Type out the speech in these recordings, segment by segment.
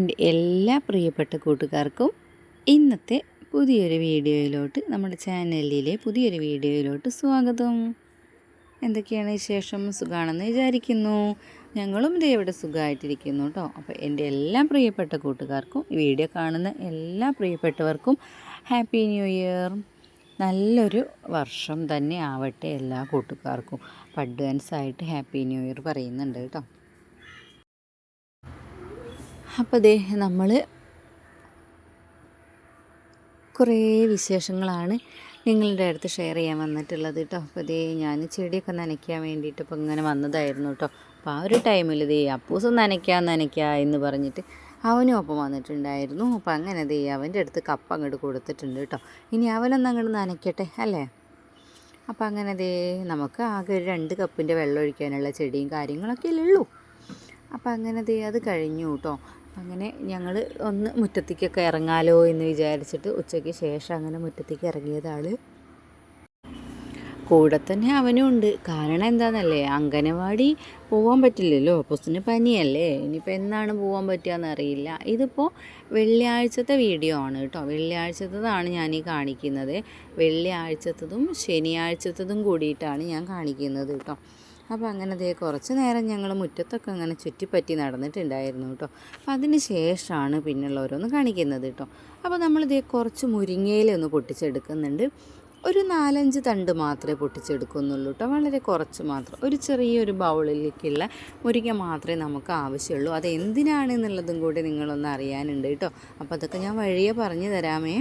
എന്റെ എല്ലാ പ്രിയപ്പെട്ട കൂട്ടുകാർക്കും ഇന്നത്തെ പുതിയൊരു വീഡിയോയിലോട്ട് നമ്മുടെ ചാനലിലെ പുതിയൊരു വീഡിയോയിലോട്ട് സ്വാഗതം. എന്തൊക്കെയാണ് വിശേഷം? സുഖമാണെന്ന് വിചാരിക്കുന്നു. ഞങ്ങളും ഇതേ ഇവിടെ സുഖമായിട്ടിരിക്കുന്നു കേട്ടോ. അപ്പോൾ എന്റെ എല്ലാ പ്രിയപ്പെട്ട കൂട്ടുകാർക്കും ഈ വീഡിയോ കാണുന്ന എല്ലാ പ്രിയപ്പെട്ടവർക്കും ഹാപ്പി ന്യൂ ഇയർ. നല്ലൊരു വർഷം തന്നെ ആവട്ടെ എല്ലാ കൂട്ടുകാർക്കും. അപ്പോൾ അഡ്വാൻസായിട്ട് ഹാപ്പി ന്യൂ ഇയർ പറയുന്നുണ്ട് കേട്ടോ. അപ്പോൾ ദേ നമ്മൾ കുറേ വിശേഷങ്ങളാണ് നിങ്ങളുടെ അടുത്ത് ഷെയർ ചെയ്യാൻ വന്നിട്ടുള്ളത് കേട്ടോ അപ്പോൾ ദേ ഞാൻ ചെടിയൊക്കെ നനയ്ക്കാൻ വേണ്ടിയിട്ട് ഇപ്പോൾ ഇങ്ങനെ വന്നതായിരുന്നു കേട്ടോ അപ്പോൾ ആ ഒരു ടൈമിൽ ദേ അപ്പൂസം നനയ്ക്കാം നനയ്ക്കാം എന്ന് പറഞ്ഞിട്ട് അവനും ഒപ്പം വന്നിട്ടുണ്ടായിരുന്നു. അപ്പോൾ അങ്ങനെ ദേ അവന്റെ അടുത്ത് കപ്പ അങ്ങോട്ട് കൊടുത്തിട്ടുണ്ട് കേട്ടോ ഇനി അവനൊന്ന് അങ്ങോട്ട് നനയ്ക്കട്ടെ അല്ലേ? അപ്പോൾ അങ്ങനെ ദേ നമുക്ക് ആകെ ഒരു രണ്ട് കപ്പിന്റെ വെള്ളം ഒഴിക്കാനുള്ള ചെടിയും കാര്യങ്ങളൊക്കെ ഉള്ളൂ. അപ്പോൾ അങ്ങനെ ദേ അത് കഴിഞ്ഞു കേട്ടോ അങ്ങനെ ഞങ്ങൾ ഒന്ന് മുറ്റത്തേക്കൊക്കെ ഇറങ്ങാലോ എന്ന് വിചാരിച്ചിട്ട് ഉച്ചയ്ക്ക് ശേഷം അങ്ങനെ മുറ്റത്തേക്ക് ഇറങ്ങിയതാണ്. കൂടെ തന്നെ അവനും ഉണ്ട്. കാരണം എന്താണെന്നല്ലേ അങ്കനവാടി പോകാൻ പറ്റില്ലല്ലോ. പുസ്തന് പനിയല്ലേ? ഇനിയിപ്പോൾ എന്നാണ് പോകാൻ പറ്റുകയെന്ന് അറിയില്ല. ഇതിപ്പോൾ വെള്ളിയാഴ്ചത്തെ വീഡിയോ ആണ് കേട്ടോ. വെള്ളിയാഴ്ചത്തതാണ് ഞാൻ ഈ കാണിക്കുന്നത്. വെള്ളിയാഴ്ചത്തതും ശനിയാഴ്ചത്തതും കൂടിയിട്ടാണ് ഞാൻ കാണിക്കുന്നത് കേട്ടോ. അപ്പോൾ അങ്ങനെ ദേ കുറച്ച് നേരം ഞങ്ങൾ മുറ്റത്തൊക്കെ അങ്ങനെ ചുറ്റിപ്പറ്റി നടന്നിട്ടുണ്ടായിരുന്നു കേട്ടോ അപ്പോൾ അതിന് ശേഷമാണ് പിന്നെയുള്ള ഓരോന്ന് കാണിക്കുന്നത് കേട്ടോ അപ്പോൾ നമ്മൾ ദേ കുറച്ച് മുരിങ്ങയിലൊന്ന് പൊട്ടിച്ചെടുക്കുന്നുണ്ട്. ഒരു നാലഞ്ച് തണ്ട് മാത്രമേ പൊട്ടിച്ചെടുക്കുന്നുള്ളൂ കേട്ടോ വളരെ കുറച്ച് മാത്രം. ഒരു ചെറിയൊരു ബൗളിലേക്കുള്ള മുരിങ്ങ മാത്രമേ നമുക്ക് ആവശ്യമുള്ളൂ. അത് എന്തിനാണെന്നുള്ളതും കൂടി നിങ്ങളൊന്ന് അറിയാനുണ്ട് കേട്ടോ അപ്പോൾ അതൊക്കെ ഞാൻ വഴിയെ പറഞ്ഞു തരാമേ.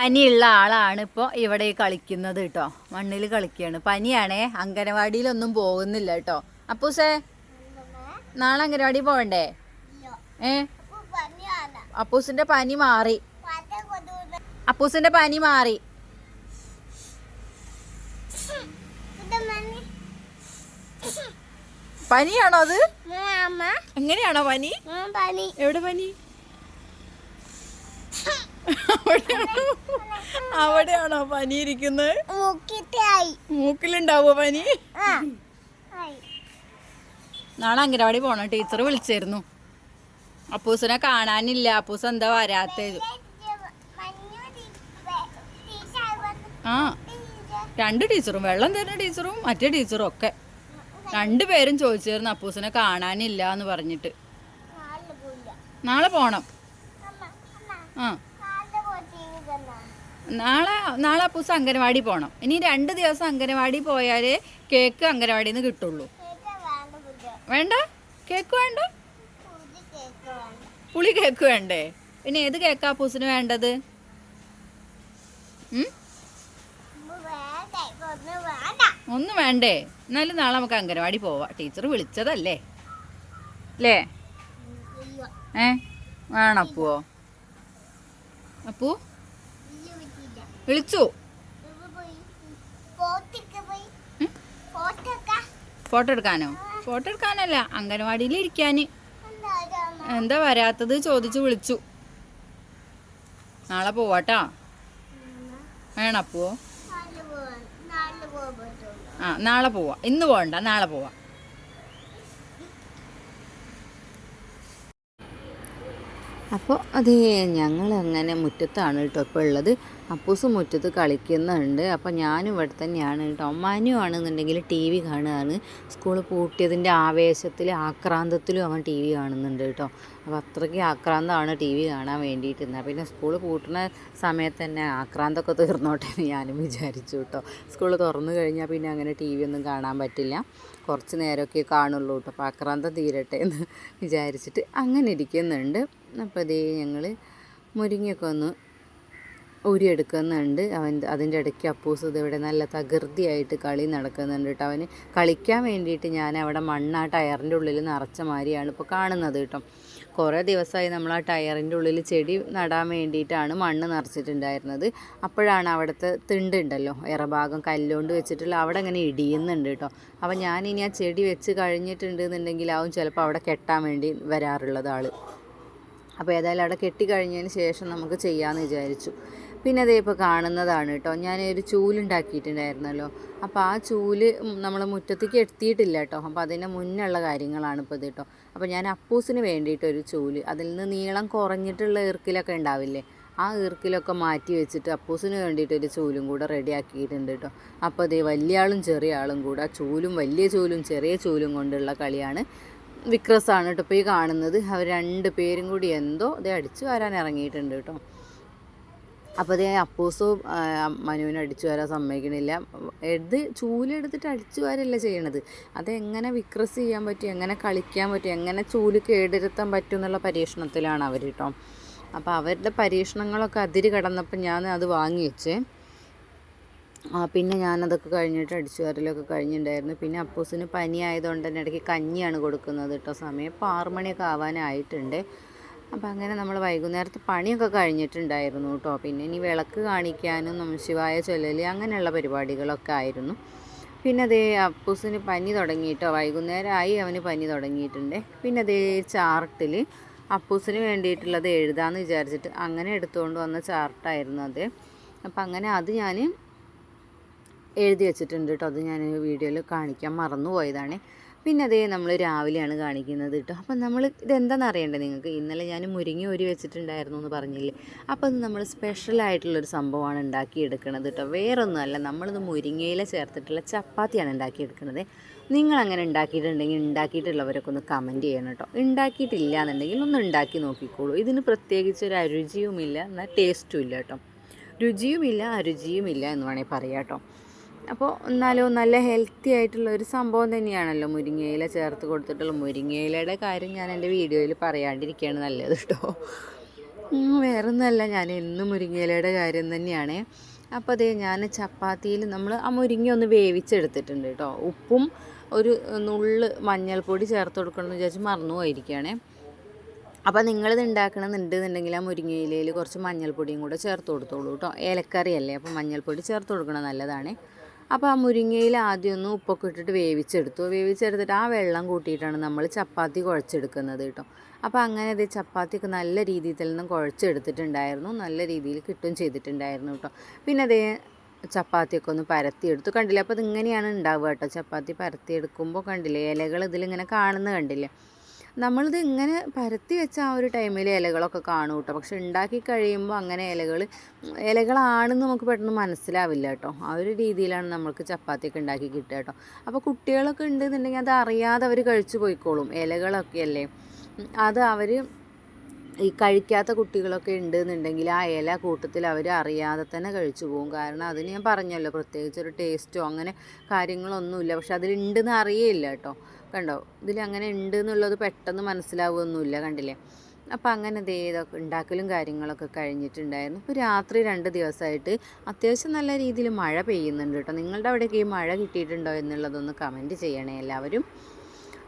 പനിയുള്ള ആളാണ് ഇപ്പോൾ ഇവിടെ കളിക്കുന്നത് കേട്ടോ. മണ്ണിൽ കളിക്കുകയാണ് പനിയാണേ. അംഗനവാടിയിലൊന്നും പോകുന്നില്ല കേട്ടോ. അപ്പൂസേ നാളെ അംഗനവാടി പോകണ്ടേ? ഏ? അപ്പൂസിന്റെ പനി മാറി. അപ്പൂസിന്റെ പനി മാറി. പനിയാണോ അത്? എങ്ങനെയാണോ പനി. എവിടെ പനി അവിടെയാണോ അവിടെയാണോ പനി ഇരിക്കുന്നത് മൂക്കിലുണ്ടാവോ പനി? നാളെ അംഗനവാടി പോണം. ടീച്ചർ വിളിച്ചായിരുന്നു അപ്പൂസിനെ കാണാനില്ല. അപ്പൂസ് എന്താ വരാത്തത് ആ. രണ്ട് ടീച്ചറും വെള്ളം തരുന്ന ടീച്ചറും മറ്റേ ടീച്ചറും ഒക്കെ. രണ്ടു പേരും ചോദിച്ചായിരുന്നു അപ്പൂസിനെ കാണാനില്ല എന്ന് പറഞ്ഞിട്ട്. നാളെ പോണം. ആ. നാളെ നാളെ അപ്പൂസ് അംഗനവാടി പോകണം ഇനി രണ്ട് ദിവസം അംഗനവാടി പോയാലേ കേക്ക് അംഗനവാടിയിൽ നിന്ന് കിട്ടുള്ളൂ. വേണ്ട? കേക്ക് വേണ്ട? പുളി കേക്ക് വേണ്ടേ? പിന്നെ ഏത് കേക്കാ പൂസിന് വേണ്ടത്? ഒന്നും വേണ്ടേ? എന്നാലും നാളെ നമുക്ക് അംഗനവാടി പോവാം. ടീച്ചർ വിളിച്ചതല്ലേ? അല്ലേ ഏ? വേണം അപ്പു? വിളിച്ചു. ഫോട്ടോ എടുക്കാനോ? ഫോട്ടോ എടുക്കാനല്ല അംഗനവാടിയിൽ ഇരിക്കാന്. എന്താ വരാത്തത് ചോദിച്ചു വിളിച്ചു. നാളെ പോവാട്ടാ. വേണപ്പോ ആ നാളെ പോവാ. ഇന്ന് പോകണ്ട നാളെ പോവാം. അപ്പോൾ അത് ഞങ്ങളങ്ങനെ മുറ്റത്താണ് കേട്ടോ ഇപ്പോൾ ഉള്ളത്. അപ്പൂസ് മുറ്റത്ത് കളിക്കുന്നുണ്ട്. അപ്പോൾ ഞാനും ഇവിടെ തന്നെയാണ് കേട്ടോ. അമ്മാനും ആണെന്നുണ്ടെങ്കിൽ ടി വി കാണുകയാണ്. സ്കൂൾ പൂട്ടിയതിന്റെ ആവേശത്തിൽ ആക്രാന്തത്തിലും അവൻ ടി വി കാണുന്നുണ്ട് കേട്ടോ. അപ്പോൾ അത്രയ്ക്ക് ആക്രാന്തമാണ് ടി വി കാണാൻ വേണ്ടിയിട്ട് എന്നാൽ പിന്നെ സ്കൂൾ പൂട്ടുന്ന സമയത്ത് തന്നെ ആക്രാന്തൊക്കെ തീർന്നോട്ടെ എന്ന് ഞാനും വിചാരിച്ചു കേട്ടോ. സ്കൂൾ തുറന്നു കഴിഞ്ഞാൽ പിന്നെ അങ്ങനെ ടി വി ഒന്നും കാണാൻ പറ്റില്ല. കുറച്ച് നേരമൊക്കെ കാണുള്ളൂ കേട്ടോ. അപ്പോൾ ആക്രാന്തം തീരട്ടെ എന്ന് വിചാരിച്ചിട്ട് അങ്ങനെ ഇരിക്കുന്നുണ്ട്. അപ്പോൾ അതേ ഞങ്ങൾ മുരിങ്ങയൊക്കെ ഒന്ന് ഊരിയെടുക്കുന്നുണ്ട്. അവൻ അതിന്റെ ഇടയ്ക്ക് അപ്പൂസ് ഇവിടെ നല്ല തകൃതിയായിട്ട് കളി നടക്കുന്നുണ്ട് കേട്ടോ. അവന് കളിക്കാൻ വേണ്ടിയിട്ട് ഞാൻ അവിടെ മണ്ണ് ആ ടയറിന്റെ ഉള്ളിൽ നിറച്ച മാതിരിയാണ് ഇപ്പോൾ കാണുന്നത് കേട്ടോ. കുറേ ദിവസമായി നമ്മൾ ആ ടയറിന്റെ ഉള്ളിൽ ചെടി നടാൻ വേണ്ടിയിട്ടാണ് മണ്ണ് നിറച്ചിട്ടുണ്ടായിരുന്നത്. അപ്പോഴാണ് അവിടുത്തെ തിണ്ടുണ്ടല്ലോ ഇറഭാഗം കല്ലുകൊണ്ട് വെച്ചിട്ടുള്ള അവിടെ അങ്ങനെ ഇടിയുന്നുണ്ട് കേട്ടോ. അപ്പോൾ ഞാനിനി ആ ചെടി വെച്ച് കഴിഞ്ഞിട്ടുണ്ടെന്നുണ്ടെങ്കിൽ ആവും ചിലപ്പോൾ അവിടെ കെട്ടാൻ വേണ്ടി വരാറുള്ളത് ആൾ അപ്പോൾ ഏതായാലും അവിടെ കെട്ടിക്കഴിഞ്ഞതിന് ശേഷം നമുക്ക് ചെയ്യാമെന്ന് വിചാരിച്ചു. പിന്നെ അതേ ഇപ്പോൾ കാണുന്നതാണ് കേട്ടോ. ഞാൻ ഒരു ചൂലുണ്ടാക്കിയിട്ടുണ്ടായിരുന്നല്ലോ അപ്പോൾ ആ ചൂൽ നമ്മൾ മുറ്റത്തേക്ക് എത്തിയിട്ടില്ല കേട്ടോ. അപ്പോൾ അതിന്റെ മുന്നുള്ള കാര്യങ്ങളാണ് ഇപ്പോൾ ഇത് കേട്ടോ. അപ്പോൾ ഞാൻ അപ്പൂസിന് വേണ്ടിയിട്ടൊരു ചൂൽ. അതിൽ നിന്ന് നീളം കുറഞ്ഞിട്ടുള്ള ഈർക്കിലൊക്കെ ഉണ്ടാവില്ലേ? ആ ഈർക്കിലൊക്കെ മാറ്റി വെച്ചിട്ട് അപ്പൂസിന് വേണ്ടിയിട്ടൊരു ചൂലും കൂടെ റെഡി ആക്കിയിട്ടുണ്ട് കേട്ടോ. അപ്പോൾ അതേ വലിയ ആളും ചെറിയ ആളും കൂടെ. ചൂലും വലിയ ചൂലും ചെറിയ ചൂലും കൊണ്ടുള്ള കളിയാണ് വിക്രസാണ് കേട്ടോ ഇപ്പോൾ ഈ കാണുന്നത്. അവർ രണ്ട് പേരും കൂടി എന്തോ അതേ അടിച്ചു വരാൻ ഇറങ്ങിയിട്ടുണ്ട് കേട്ടോ. അപ്പോൾ അതേ അപ്പൂസും മനുവിനെ അടിച്ചു വരാൻ സമ്മതിക്കണില്ല. എടുത്ത് ചൂലെടുത്തിട്ട് അടിച്ചു വരല്ല ചെയ്യണത്? അതെങ്ങനെ വിക്രസ് ചെയ്യാൻ പറ്റും? എങ്ങനെ കളിക്കാൻ പറ്റും? എങ്ങനെ ചൂൽ കേടിരുത്താൻ പറ്റും എന്നുള്ള പരീക്ഷണത്തിലാണ് അവർ കേട്ടോ. അപ്പോൾ അവരുടെ പരീക്ഷണങ്ങളൊക്കെ അതിര് കടന്നപ്പോൾ ഞാൻ അത് വാങ്ങി വെച്ചേ. പിന്നെ ഞാനതൊക്കെ കഴിഞ്ഞിട്ട് അടിച്ചു വരലൊക്കെ കഴിഞ്ഞിട്ടുണ്ടായിരുന്നു പിന്നെ അപ്പൂസിന് പനി ആയതുകൊണ്ട് തന്നെ ഇടയ്ക്ക് കഞ്ഞിയാണ് കൊടുക്കുന്നത് കേട്ടോ സമയം. ഇപ്പോൾ ആറ് മണിയൊക്കെ ആവാനായിട്ടുണ്ട്. അപ്പം അങ്ങനെ നമ്മൾ വൈകുന്നേരത്തെ പണിയൊക്കെ കഴിഞ്ഞിട്ടുണ്ടായിരുന്നു കേട്ടോ പിന്നെ ഇനി വിളക്ക് കാണിക്കാനും ശിവായ ചൊല്ലൽ അങ്ങനെയുള്ള പരിപാടികളൊക്കെ ആയിരുന്നു. പിന്നെ അതേ അപ്പൂസിന് പനി തുടങ്ങിയിട്ടോ വൈകുന്നേരമായി അവന് പനി തുടങ്ങിയിട്ടുണ്ട്. പിന്നെ അതേ ചാർട്ടിൽ അപ്പൂസിന് വേണ്ടിയിട്ടുള്ളത് എഴുതാമെന്ന് വിചാരിച്ചിട്ട് അങ്ങനെ എടുത്തുകൊണ്ട് വന്ന ചാർട്ടായിരുന്നു അത്. അപ്പം അങ്ങനെ അത് ഞാൻ എഴുതി വെച്ചിട്ടുണ്ട് കേട്ടോ അത് ഞാൻ വീഡിയോയിൽ കാണിക്കാൻ മറന്നുപോയതാണ്. പിന്നെ അതേ നമ്മൾ രാവിലെയാണ് കാണിക്കുന്നത് കേട്ടോ അപ്പം നമ്മൾ ഇതെന്താണെന്ന് അറിയണ്ടേ നിങ്ങൾക്ക്? ഇന്നലെ ഞാൻ മുരിങ്ങ ഒരു വെച്ചിട്ടുണ്ടായിരുന്നു എന്ന് പറഞ്ഞില്ലേ? അപ്പോൾ അത് നമ്മൾ സ്പെഷ്യലായിട്ടുള്ളൊരു സംഭവമാണ് ഉണ്ടാക്കിയെടുക്കുന്നത് കേട്ടോ വേറൊന്നുമല്ല നമ്മളിത് മുരിങ്ങയില ചേർത്തിട്ടുള്ള ചപ്പാത്തിയാണ് ഉണ്ടാക്കിയെടുക്കുന്നത് നിങ്ങൾ അങ്ങനെ ഉണ്ടാക്കിയിട്ടുണ്ടെങ്കിൽ ഉണ്ടാക്കിയിട്ടുള്ളവരൊക്കെ ഒന്ന് കമന്റ് ചെയ്യണം കേട്ടോ ഉണ്ടാക്കിയിട്ടില്ല എന്നുണ്ടെങ്കിൽ ഒന്ന് ഉണ്ടാക്കി നോക്കിക്കോളൂ. ഇതിന് പ്രത്യേകിച്ച് ഒരു അരുചിയുമില്ല എന്നാൽ ടേസ്റ്റും ഇല്ല കേട്ടോ രുചിയുമില്ല അരുചിയുമില്ല എന്ന് വേണമെങ്കിൽ പറയാം കേട്ടോ അപ്പോൾ എന്നാലും നല്ല ഹെൽത്തി ആയിട്ടുള്ള ഒരു സംഭവം തന്നെയാണല്ലോ മുരിങ്ങയില ചേർത്ത് കൊടുത്തിട്ടുള്ള മുരിങ്ങയിലയുടെ കാര്യം ഞാൻ എന്റെ വീഡിയോയിൽ പറയാണ്ടിരിക്കുകയാണ് നല്ലത് കേട്ടോ വേറൊന്നുമല്ല ഞാൻ എന്നും മുരിങ്ങയിലയുടെ കാര്യം തന്നെയാണ്. അപ്പോൾ അതേ ഞാൻ ചപ്പാത്തിയിൽ നമ്മൾ ആ മുരിങ്ങ ഒന്ന് വേവിച്ചെടുത്തിട്ടുണ്ട് കേട്ടോ ഉപ്പും ഒരു നുള്ള് മഞ്ഞൾപ്പൊടി ചേർത്ത് കൊടുക്കണമെന്ന് വിചാരിച്ച് മറന്നു പോയിരിക്കുകയാണേ. അപ്പോൾ നിങ്ങളിത് ഉണ്ടാക്കണമെന്നുണ്ടെന്നുണ്ടെങ്കിൽ ആ മുരിങ്ങയിലയിൽ കുറച്ച് മഞ്ഞൾപ്പൊടിയും കൂടെ ചേർത്ത് കൊടുത്തോളൂ കേട്ടോ ഏലക്കറിയല്ലേ അപ്പോൾ മഞ്ഞൾപ്പൊടി ചേർത്ത് കൊടുക്കണം നല്ലതാണ്. അപ്പോൾ ആ മുരിങ്ങയിൽ ആദ്യം ഒന്ന് ഉപ്പൊക്കെ ഇട്ടിട്ട് വേവിച്ചെടുത്തു. വേവിച്ചെടുത്തിട്ട് ആ വെള്ളം കൂട്ടിയിട്ടാണ് നമ്മൾ ചപ്പാത്തി കുഴച്ചെടുക്കുന്നത് കേട്ടോ. അപ്പോൾ അങ്ങനെ ഇത് ചപ്പാത്തിയൊക്കെ നല്ല രീതിയിൽ തന്നെ കുഴച്ചെടുത്തിട്ടുണ്ടായിരുന്നു. നല്ല രീതിയിൽ കിട്ടും ചെയ്തിട്ടുണ്ടായിരുന്നു കേട്ടോ. പിന്നെ അതേ ചപ്പാത്തിയൊക്കെ ഒന്ന് പരത്തിയെടുത്തു. കണ്ടില്ലേ? അപ്പോൾ ഇതിങ്ങനെയാണ് ഉണ്ടാവുക കേട്ടോ. ചപ്പാത്തി പരത്തിയെടുക്കുമ്പോൾ കണ്ടില്ലേ? ഇലകൾ ഇതിലിങ്ങനെ കാണുന്ന കണ്ടില്ലേ? നമ്മളിത് ഇങ്ങനെ പരത്തി വെച്ച ആ ഒരു ടൈമിൽ ഇലകളൊക്കെ കാണും കേട്ടോ. പക്ഷെ ഉണ്ടാക്കി കഴിയുമ്പോൾ അങ്ങനെ ഇലകൾ ഇലകളാണെന്ന് നമുക്ക് പെട്ടെന്ന് മനസ്സിലാവില്ല കേട്ടോ. ആ ഒരു രീതിയിലാണ് നമ്മൾക്ക് ചപ്പാത്തിയൊക്കെ ഉണ്ടാക്കി കിട്ടുക കേട്ടോ. അപ്പോൾ കുട്ടികളൊക്കെ ഉണ്ടെന്നുണ്ടെങ്കിൽ അത് അറിയാതെ അവർ കഴിച്ചു പോയിക്കോളും. ഇലകളൊക്കെ അല്ലേ? അത് അവർ ഈ കഴിക്കാത്ത കുട്ടികളൊക്കെ ഉണ്ടെന്നുണ്ടെങ്കിൽ ആ ഇല കൂട്ടത്തിൽ അവർ അറിയാതെ തന്നെ കഴിച്ചു പോകും. കാരണം അതിന് ഞാൻ പറഞ്ഞല്ലോ പ്രത്യേകിച്ച് ഒരു ടേസ്റ്റോ അങ്ങനെ കാര്യങ്ങളൊന്നുമില്ല. പക്ഷെ അതിലുണ്ടെന്ന് അറിയില്ല കേട്ടോ. കണ്ടോ ഇതിൽ അങ്ങനെ ഉണ്ട് എന്നുള്ളത് പെട്ടെന്ന് മനസ്സിലാവുമൊന്നുമില്ല കണ്ടില്ലേ? അപ്പോൾ അങ്ങനെ ഇതൊക്കെ ഉണ്ടാക്കലും കാര്യങ്ങളൊക്കെ കഴിഞ്ഞിട്ടുണ്ടായിരുന്നു. ഇപ്പോൾ രാത്രി രണ്ട് ദിവസമായിട്ട് അത്യാവശ്യം നല്ല രീതിയിൽ മഴ പെയ്യുന്നുണ്ട് കേട്ടോ. നിങ്ങളുടെ അവിടെയൊക്കെ ഈ മഴ കിട്ടിയിട്ടുണ്ടോ എന്നുള്ളതൊന്ന് കമന്റ് ചെയ്യണേ എല്ലാവരും.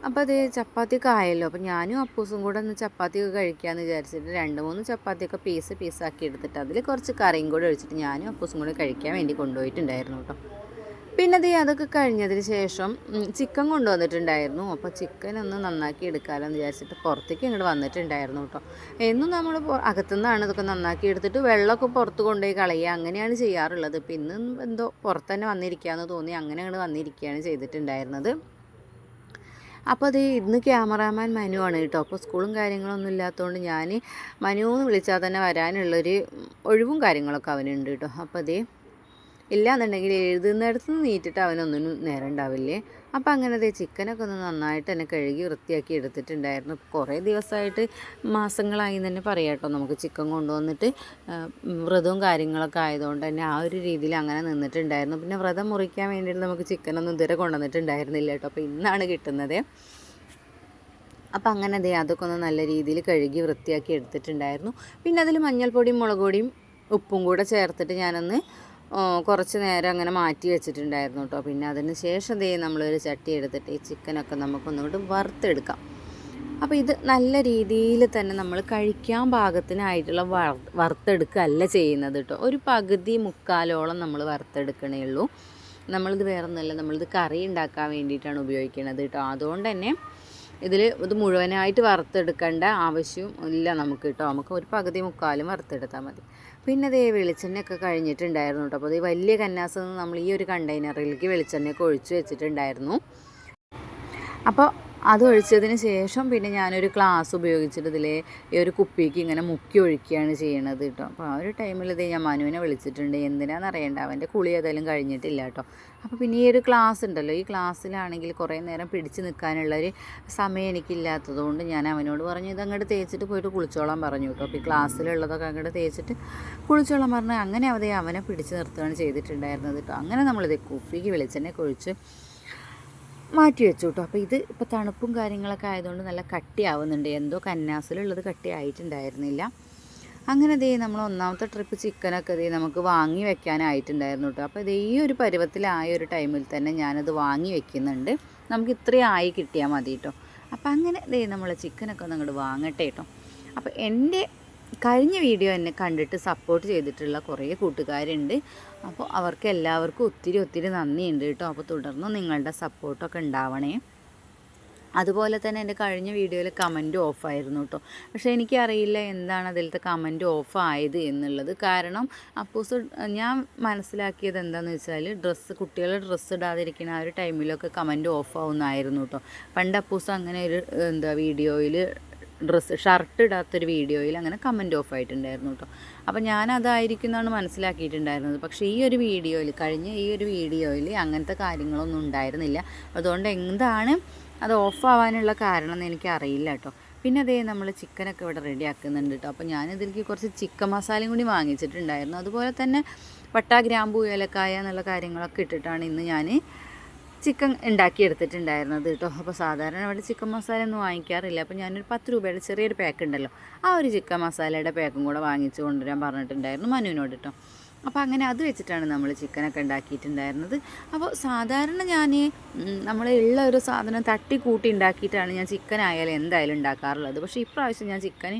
അപ്പോൾ അത് ചപ്പാത്തിയൊക്കെ ആയല്ലോ. അപ്പോൾ ഞാനും അപ്പൂസും കൂടെ ഒന്ന് ചപ്പാത്തിയൊക്കെ കഴിക്കാമെന്ന് വിചാരിച്ചിട്ട് രണ്ട് മൂന്ന് ചപ്പാത്തിയൊക്കെ പീസ് പീസാക്കി എടുത്തിട്ട് അതിൽ കുറച്ച് കറിയും കൂടെ ഒഴിച്ചിട്ട് ഞാനും അപ്പൂസും കൂടെ കഴിക്കാൻ വേണ്ടി കൊണ്ടുപോയിട്ടുണ്ടായിരുന്നു കേട്ടോ. പിന്നെ അത് അതൊക്കെ കഴിഞ്ഞതിന് ശേഷം ചിക്കൻ കൊണ്ടുവന്നിട്ടുണ്ടായിരുന്നു. അപ്പോൾ ചിക്കൻ ഒന്ന് നന്നാക്കി എടുക്കാമല്ലോ എന്ന് വിചാരിച്ചിട്ട് പുറത്തേക്ക് ഇങ്ങോട്ട് വന്നിട്ടുണ്ടായിരുന്നു കേട്ടോ എന്നും നമ്മൾ അകത്തുനിന്നാണ് ഇതൊക്കെ നന്നാക്കി എടുത്തിട്ട് വെള്ളമൊക്കെ പുറത്ത് കൊണ്ടുപോയി കളയുക. അങ്ങനെയാണ് ചെയ്യാറുള്ളത്. പിന്നെ എന്തോ പുറത്ത് തന്നെ വന്നിരിക്കുകയെന്ന് തോന്നി. അങ്ങനെ അങ്ങോട്ട് വന്നിരിക്കുകയാണ് ചെയ്തിട്ടുണ്ടായിരുന്നത്. അപ്പോൾ അത് ഇന്ന് ക്യാമറാമാൻ മനു ആണ് കേട്ടോ അപ്പോൾ സ്കൂളും കാര്യങ്ങളൊന്നും ഇല്ലാത്തതുകൊണ്ട് ഞാൻ മനു എന്ന് വിളിച്ചാൽ തന്നെ വരാനുള്ളൊരു ഒഴിവും കാര്യങ്ങളൊക്കെ അവനുണ്ട് കേട്ടോ അപ്പോൾ അതേ ഇല്ലാന്നുണ്ടെങ്കിൽ എഴുതുന്നിടത്ത് നിന്ന് നീറ്റിട്ട് അവനൊന്നും നേരം ഉണ്ടാവില്ലേ അപ്പം അങ്ങനെ അതേ ചിക്കനൊക്കെ ഒന്ന് നന്നായിട്ട് തന്നെ കഴുകി വൃത്തിയാക്കി എടുത്തിട്ടുണ്ടായിരുന്നു. കുറേ ദിവസമായിട്ട് മാസങ്ങളായി തന്നെ പറയാം കേട്ടോ നമുക്ക് ചിക്കൻ കൊണ്ടുവന്നിട്ട് വ്രതവും കാര്യങ്ങളൊക്കെ ആയതുകൊണ്ട് തന്നെ ആ ഒരു രീതിയിൽ അങ്ങനെ നിന്നിട്ടുണ്ടായിരുന്നു. പിന്നെ വ്രതം മുറിക്കാൻ വേണ്ടിയിട്ട് നമുക്ക് ചിക്കനൊന്നും ഇതുവരെ കൊണ്ടുവന്നിട്ടുണ്ടായിരുന്നില്ല കേട്ടോ. അപ്പോൾ ഇന്നാണ് കിട്ടുന്നത്. അപ്പം അങ്ങനെ ദേ അതൊക്കെ ഒന്ന് നല്ല രീതിയിൽ കഴുകി വൃത്തിയാക്കി എടുത്തിട്ടുണ്ടായിരുന്നു. പിന്നെ അതിൽ മഞ്ഞൾപ്പൊടിയും മുളക് പൊടിയും ഉപ്പും കൂടെ ചേർത്തിട്ട് ഞാനൊന്ന് കുറച്ച് നേരം അങ്ങനെ മാറ്റി വെച്ചിട്ടുണ്ടായിരുന്നു കേട്ടോ പിന്നെ അതിന് ശേഷം ദേ നമ്മളൊരു ചട്ടി എടുത്തിട്ട് ഈ ചിക്കനൊക്കെ നമുക്കൊന്നുകൂടി വറുത്തെടുക്കാം. അപ്പോൾ ഇത് നല്ല രീതിയിൽ തന്നെ നമ്മൾ കഴിക്കാൻ പാകത്തിനായിട്ടുള്ള വറുത്തെടുക്കുകയല്ല ചെയ്യുന്നത് കേട്ടോ ഒരു പകുതി മുക്കാലോളം നമ്മൾ വറുത്തെടുക്കണേ ഉള്ളൂ. നമ്മളിത് വേറെ ഒന്നുമല്ല നമ്മളിത് കറി ഉണ്ടാക്കാൻ വേണ്ടിയിട്ടാണ് ഉപയോഗിക്കുന്നത് കേട്ടോ അതുകൊണ്ട് തന്നെ ഇതിൽ ഇത് മുഴുവനായിട്ട് വറുത്തെടുക്കേണ്ട ആവശ്യം ഇല്ല നമുക്ക് കേട്ടോ. നമുക്ക് ഒരു പകുതി മുക്കാലും വറുത്തെടുത്താൽ മതി. പിന്നെ അതേ വെളിച്ചെണ്ണയൊക്കെ കഴിഞ്ഞിട്ടുണ്ടായിരുന്നു കേട്ടോ. അപ്പോൾ അത് വലിയ കന്നാസ് നമ്മൾ ഈ ഒരു കണ്ടെയ്നറിലേക്ക് വെളിച്ചെണ്ണയൊക്കെ ഒഴിച്ച് വെച്ചിട്ടുണ്ടായിരുന്നു. അപ്പോൾ അത് ഒഴിച്ചതിന് ശേഷം പിന്നെ ഞാനൊരു ഗ്ലാസ് ഉപയോഗിച്ചിട്ട് ഇതിൽ ഈ ഒരു കുപ്പിക്ക് ഇങ്ങനെ മുക്കി ഒഴിക്കുകയാണ് ചെയ്യണത് കേട്ടോ. അപ്പോൾ ആ ഒരു ടൈമിൽ ഇത് ഞാൻ മനുവിനെ വിളിച്ചിട്ടുണ്ട്. എന്തിനാണെന്ന് അറിയണ്ട. അവന്റെ കുളി ഏതായാലും കഴിഞ്ഞിട്ടില്ല കേട്ടോ. അപ്പോൾ പിന്നെ ഈ ഒരു ക്ലാസ് ഉണ്ടല്ലോ. ഈ ക്ലാസ്സിലാണെങ്കിൽ കുറേ നേരം പിടിച്ച് നിൽക്കാനുള്ളൊരു സമയം എനിക്കില്ലാത്തതുകൊണ്ട് ഞാൻ അവനോട് പറഞ്ഞു ഇത് അങ്ങോട്ട് തേച്ചിട്ട് പോയിട്ട് കുളിച്ചോളാൻ പറഞ്ഞു കേട്ടോ. അപ്പോൾ ഈ ക്ലാസ്സിലുള്ളതൊക്കെ അങ്ങോട്ട് തേച്ചിട്ട് കുളിച്ചോളാൻ പറഞ്ഞു. അങ്ങനെ അവരെ അവനെ പിടിച്ച് നിർത്തുകയാണ് ചെയ്തിട്ടുണ്ടായിരുന്നത് കേട്ടോ. അങ്ങനെ നമ്മളിത് കുപ്പിക്ക് വെളിച്ചെണ്ണ ഒഴിച്ച് മാറ്റി വെച്ചു കേട്ടോ അപ്പോൾ ഇത് ഇപ്പോൾ തണുപ്പും കാര്യങ്ങളൊക്കെ ആയതുകൊണ്ട് നല്ല കട്ടിയാവുന്നുണ്ട്. എന്തോ കന്നാസിലുള്ളത് കട്ടി ആയിട്ടുണ്ടായിരുന്നില്ല അങ്ങനെ ദേ നമ്മൾ ഒന്നാമത്തെ ട്രിപ്പ് ചിക്കനൊക്കെ ദേ നമുക്ക് വാങ്ങി വെക്കാനായിട്ടുണ്ടായിരുന്നു കേട്ടോ അപ്പോൾ ഇതേ ഈ ഒരു പരുവത്തിലായ ഒരു ടൈമിൽ തന്നെ ഞാനത് വാങ്ങി വെക്കുന്നുണ്ട്. നമുക്ക് ഇത്രയും ആയി കിട്ടിയാൽ മതി കേട്ടോ അപ്പോൾ അങ്ങനെ ദേ നമ്മൾ ചിക്കനൊക്കെ ഒന്ന് അങ്ങോട്ട് വാങ്ങട്ടെ കേട്ടോ അപ്പോൾ എന്റെ കഴിഞ്ഞ വീഡിയോ എന്നെ കണ്ടിട്ട് സപ്പോർട്ട് ചെയ്തിട്ടുള്ള കുറേ കൂട്ടുകാരുണ്ട്. അപ്പോൾ അവർക്ക് എല്ലാവർക്കും ഒത്തിരി ഒത്തിരി നന്ദിയുണ്ട് കേട്ടോ. അപ്പോൾ തുടർന്ന് നിങ്ങളുടെ സപ്പോർട്ടൊക്കെ ഉണ്ടാവണേ. അതുപോലെ തന്നെ എന്റെ കഴിഞ്ഞ വീഡിയോയിൽ കമന്റ് ഓഫായിരുന്നു കേട്ടോ. പക്ഷേ എനിക്കറിയില്ല എന്താണ് അതിലത്തെ കമന്റ് ഓഫ് ആയത് എന്നുള്ളത്. കാരണം അപ്പോസ് ഞാൻ മനസ്സിലാക്കിയത് എന്താണെന്ന് വെച്ചാൽ ഡ്രസ്സ് കുട്ടികളുടെ ഡ്രസ്സ് ഇടാതിരിക്കുന്ന ആ ഒരു ടൈമിലൊക്കെ കമന്റ് ഓഫ് ആവുന്നതായിരുന്നു കേട്ടോ. പണ്ട് അപ്പോസ് അങ്ങനെ ഒരു എന്താ വീഡിയോയിൽ ഡ്രസ്സ് ഷർട്ട് ഇടാത്തൊരു വീഡിയോയിൽ അങ്ങനെ കമന്റ് ഓഫ് ആയിട്ടുണ്ടായിരുന്നു കേട്ടോ അപ്പോൾ ഞാൻ എന്നാണ് മനസ്സിലാക്കിയിട്ടുണ്ടായിരുന്നത്. പക്ഷേ ഈ ഒരു വീഡിയോയിൽ കഴിഞ്ഞ ഈ ഒരു വീഡിയോയിൽ അങ്ങനത്തെ കാര്യങ്ങളൊന്നും ഉണ്ടായിരുന്നില്ല. അതുകൊണ്ട് എന്താണ് അത് ഓഫ് ആവാനുള്ള കാരണം എന്ന് എനിക്ക് അറിയില്ല കേട്ടോ പിന്നെ അതേ നമ്മൾ ചിക്കനൊക്കെ ഇവിടെ റെഡി ആക്കുന്നുണ്ട് കേട്ടോ അപ്പോൾ ഞാനിതിലേക്ക് കുറച്ച് ചിക്കൻ മസാലയും കൂടി വാങ്ങിച്ചിട്ടുണ്ടായിരുന്നു. അതുപോലെ തന്നെ വട്ടാ ഗ്രാമ്പൂ ഏലക്കായ എന്നുള്ള കാര്യങ്ങളൊക്കെ ഇട്ടിട്ടാണ് ഇന്ന് ഞാൻ ചിക്കൻ ഉണ്ടാക്കിയെടുത്തിട്ടുണ്ടായിരുന്നത് കേട്ടോ. അപ്പോൾ സാധാരണ അവിടെ ചിക്കൻ മസാല ഒന്നും വാങ്ങിക്കാറില്ല. അപ്പോൾ ഞാനൊരു പത്ത് രൂപയുടെ ചെറിയൊരു പാക്ക് ഉണ്ടല്ലോ. ആ ഒരു ചിക്കൻ മസാലയുടെ പാക്കും കൂടെ വാങ്ങിച്ചു കൊണ്ടുവരാൻ പറഞ്ഞിട്ടുണ്ടായിരുന്നു മനുവിനോട് കേട്ടോ. അപ്പോൾ അങ്ങനെ അത് വെച്ചിട്ടാണ് നമ്മൾ ചിക്കനൊക്കെ ഉണ്ടാക്കിയിട്ടുണ്ടായിരുന്നത്. അപ്പോൾ സാധാരണ ഞാൻ നമ്മൾ ഉള്ള ഒരു സാധനം തട്ടി കൂട്ടി ഉണ്ടാക്കിയിട്ടാണ് ഞാൻ ചിക്കൻ ആയാലും എന്തായാലും ഉണ്ടാക്കാറുള്ളത്. പക്ഷേ ഇപ്രാവശ്യം ഞാൻ ചിക്കന്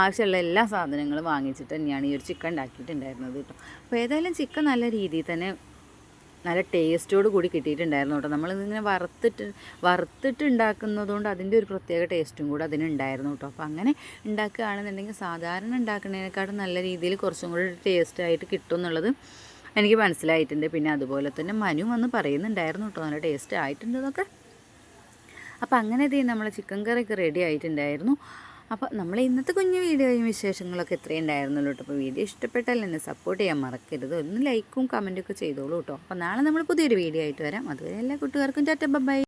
ആവശ്യമുള്ള എല്ലാ സാധനങ്ങളും വാങ്ങിച്ചിട്ട് തന്നെയാണ് ഈ ഒരു ചിക്കൻ ഉണ്ടാക്കിയിട്ടുണ്ടായിരുന്നത് കേട്ടോ. അപ്പോൾ ഏതായാലും ചിക്കൻ നല്ല രീതിയിൽ തന്നെ നല്ല ടേസ്റ്റോട് കൂടി കിട്ടിയിട്ടുണ്ടായിരുന്നു കേട്ടോ. നമ്മളിങ്ങനെ വറുത്തിട്ട് വറുത്തിട്ടുണ്ടാക്കുന്നതുകൊണ്ട് അതിന്റെ ഒരു പ്രത്യേക ടേസ്റ്റും കൂടെ അതിനുണ്ടായിരുന്നു കേട്ടോ. അപ്പോൾ അങ്ങനെ ഉണ്ടാക്കുകയാണെന്നുണ്ടെങ്കിൽ സാധാരണ ഉണ്ടാക്കുന്നതിനേക്കാളും നല്ല രീതിയിൽ കുറച്ചും കൂടി ടേസ്റ്റായിട്ട് കിട്ടും എന്നുള്ളത് എനിക്ക് മനസ്സിലായിട്ടുണ്ട്. പിന്നെ അതുപോലെ തന്നെ മനു വന്ന് പറയുന്നുണ്ടായിരുന്നു കേട്ടോ നല്ല ടേസ്റ്റ് ആയിട്ടുണ്ട് എന്നൊക്കെ. അപ്പോൾ അങ്ങനെ ഇതേ നമ്മളെ ചിക്കൻ കറിയൊക്കെ റെഡി ആയിട്ടുണ്ടായിരുന്നു. അപ്പോൾ നമ്മൾ ഇന്നത്തെ കുഞ്ഞു വീഡിയോയും വിശേഷങ്ങളൊക്കെ ഇത്രയും ഉണ്ടായിരുന്നുള്ളൂ കേട്ടോ. അപ്പോൾ വീഡിയോ ഇഷ്ടപ്പെട്ടാൽ എന്നെ സപ്പോർട്ട് ചെയ്യാൻ മറക്കരുത്. ഒന്ന് ലൈക്കും കമന്റും ഒക്കെ ചെയ്തോളൂ കേട്ടോ. അപ്പോൾ നാളെ നമ്മൾ പുതിയൊരു വീഡിയോ ആയിട്ട് വരാം. അതുവരെ എല്ലാ കൂട്ടുകാർക്കും ടാറ്റ ബൈ.